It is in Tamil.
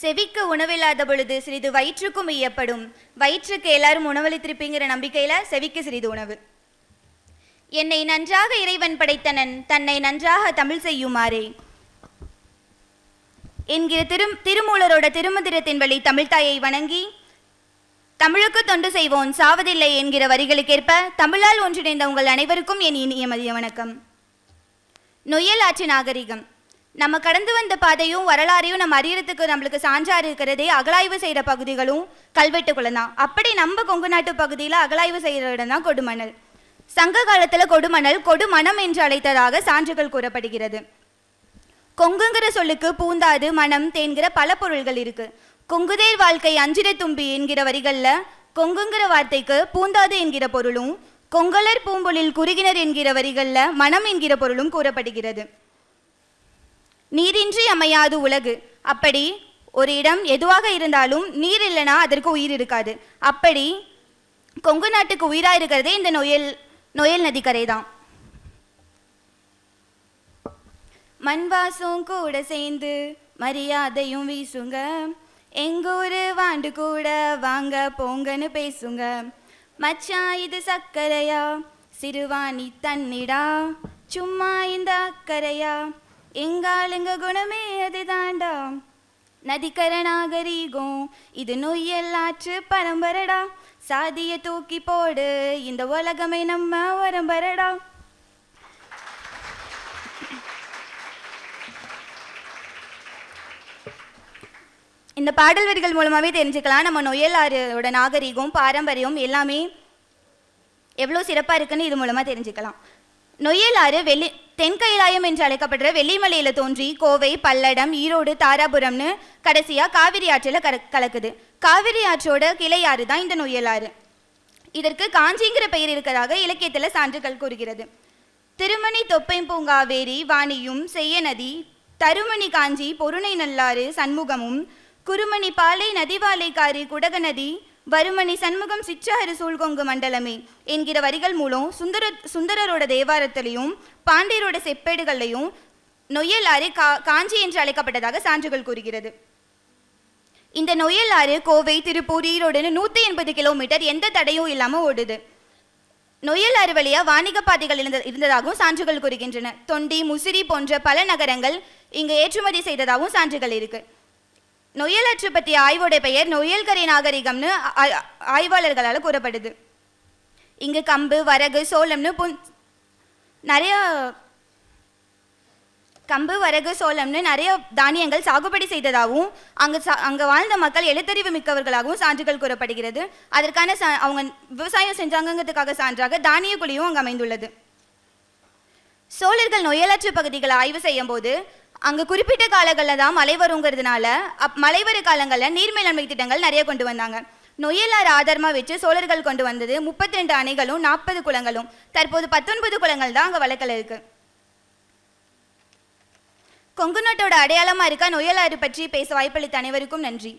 செவிக்கு உணவில்லாத பொழுது சிறிது வயிற்றுக்கும் ஈயப்படும் வயிற்றுக்கு எல்லாரும் உணவளித்திருப்பீங்கிற நம்பிக்கையில செவிக்கு சிறிது உணவு. என்னை நன்றாக இறைவன் படைத்தனன் தன்னை நன்றாக தமிழ் செய்யுமாறே. என்கிற திரு திருமூலரோட திருமந்திரத்தின் வழி தமிழ்தாயை வணங்கி தமிழுக்கு தொண்டு செய்வோம் சாவதில்லை என்கிற வரிகளுக்கேற்ப தமிழால் ஒன்றிணைந்த உங்கள் அனைவருக்கும் என் இனிய மதிய வணக்கம். நொயல் ஆற்று நாகரிகம். நம்ம கடந்து வந்த பாதையும் வரலாறையும் நம்ம அறியறதுக்கு நம்மளுக்கு சான்றாக இருக்கிறதே அகலாய்வு செய்கிற பகுதிகளும் கல்வெட்டுக்குள்ள தான் அப்படி நம்ம கொங்கு நாட்டு பகுதியில் அகலாய்வு செய்கிற இடம் தான் கொடுமணல். சங்க காலத்தில் கொடுமணல் கொடுமணம் என்று அழைத்ததாக சான்றுகள் கூறப்படுகிறது. கொங்குங்கிற சொல்லுக்கு பூந்தாது மனம் தேன்கிற பல பொருள்கள் இருக்கு. கொங்குதேர் வாழ்க்கை அஞ்சிட தும்பி என்கிற வரிகளில் கொங்குங்கிற வார்த்தைக்கு பூந்தாது என்கிற பொருளும் கொங்கலர் பூம்பொழில் குறுகினர் என்கிற வரிகளில் மனம் என்கிற பொருளும் கூறப்படுகிறது. நீரின்றி அமையாது உலகு. அப்படி ஒரு இடம் எதுவாக இருந்தாலும் நீர் இல்லைனா அதற்கு உயிர் இருக்காது. அப்படி கொங்கு நாட்டுக்கு உயிராக இருக்கிறதே இந்த நொயல் நொயல் நதிக்கரை தான். மண் வாசம் கூட சேர்ந்து மரியாதையும் வீசுங்க. எங்கூரு வாண்டு கூட வாங்க போங்கன்னு பேசுங்க. மச்சா இது சக்கரையா சிறுவாணி தண்ணிடா? சும்மா இந்த அக்கறையா? எங்காளுங்க குணமே அதுதாண்டா நதிக்கர நாகரீகம் இது நொய்யல்லாற்று பரம்பரடா. சாதிய தூக்கி போடு இந்த உலகமே நம்ம வரம்பரடா இந்த பாடல் வரிகள் மூலமாகவே தெரிஞ்சுக்கலாம். நம்ம நொயலாரோட நாகரிகம் பாரம்பரியம் எல்லாமே எவ்வளோ சிறப்பாக இருக்குன்னு இது மூலமாக தெரிஞ்சுக்கலாம். நொய்யலாறு வெள்ளி தென்கைலாயம் என்று அழைக்கப்படுற வெள்ளிமலையில் தோன்றி கோவை பல்லடம் ஈரோடு தாராபுரம்னு கடைசியாக காவிரி ஆற்றில் கர கலக்குது. காவிரி ஆற்றோட கிளையாறு தான் இந்த நொய்யலாறு. இதற்கு காஞ்சிங்கிற பெயர் இருக்கிறதாக இலக்கியத்தில் சான்றுகள் கூறுகிறது. திருமணி தொப்பை பூங்காவேரி வாணியும் செய்ய நதி தருமணி காஞ்சி பொருணை நல்லாறு சண்முகமும் குருமணி பாலை நதிவாலைக்காரி குடக நதி வருமணி சண்முகம் சிற்றாறு சூழ்கொங்கு மண்டலமே என்கிற வரிகள் மூலம் சுந்தர சுந்தரரோட தேவாரத்திலையும் பாண்டியரோட செப்பேடுகள்லையும் நொயல் ஆறு கா காஞ்சி என்று அழைக்கப்பட்டதாக சான்றுகள் கூறுகிறது. இந்த நொயல் ஆறு கோவை திருப்பூர் ஈரோடுன்னு நூற்றி எண்பது கிலோமீட்டர் எந்த தடையும் இல்லாமல் ஓடுது. நொயல் ஆறு வழியாக வாணிக பாதைகள் இருந்த இருந்ததாகவும் சான்றுகள் கூறுகின்றன. தொண்டி முசிறி போன்ற பல நகரங்கள் இங்கு ஏற்றுமதி செய்ததாகவும் சான்றுகள் இருக்குது நொய்யல் ஆற்று பற்றிய ஆய்வோட பெயர் நொய்யல்கரை நாகரிகம்னு ஆ- ஆய்வாளர்களால் கூறப்படுது. இங்கு கம்பு வரகு சோளம்னு புன் நிறைய கம்பு வரகு சோளம்னு நிறைய தானியங்கள் சாகுபடி செய்ததாகவும் அங்கு சா அங்கே வாழ்ந்த மக்கள் எழுத்தறிவு மிக்கவர்களாகவும் சான்றுகள் கூறப்படுகிறது. அதற்கான சா அவங்க விவசாயம் செஞ்சாங்கங்கிறதுக்காக சான்றாக தானிய குழியும் அங்கே அமைந்துள்ளது. சோழர்கள் நொயலாற்று பகுதிகளை ஆய்வு செய்யும் போது அங்கே குறிப்பிட்ட காலங்களில் தான் மழை வருங்கிறதுனால அப் மழை வர காலங்களில் நீர் மேலாண்மை திட்டங்கள் நிறைய கொண்டு வந்தாங்க. நொயலாறு ஆதாரமாக வச்சு சோழர்கள் கொண்டு வந்தது முப்பத்தி ரெண்டு அணைகளும் நாற்பது குளங்களும். தற்போது பத்தொன்பது குளங்கள் தான் அங்கே வழக்கில் இருக்கு. கொங்கு நாட்டோட அடையாளமாக இருக்க நொயலாறு பற்றி பேச வாய்ப்பளித்த அனைவருக்கும் நன்றி.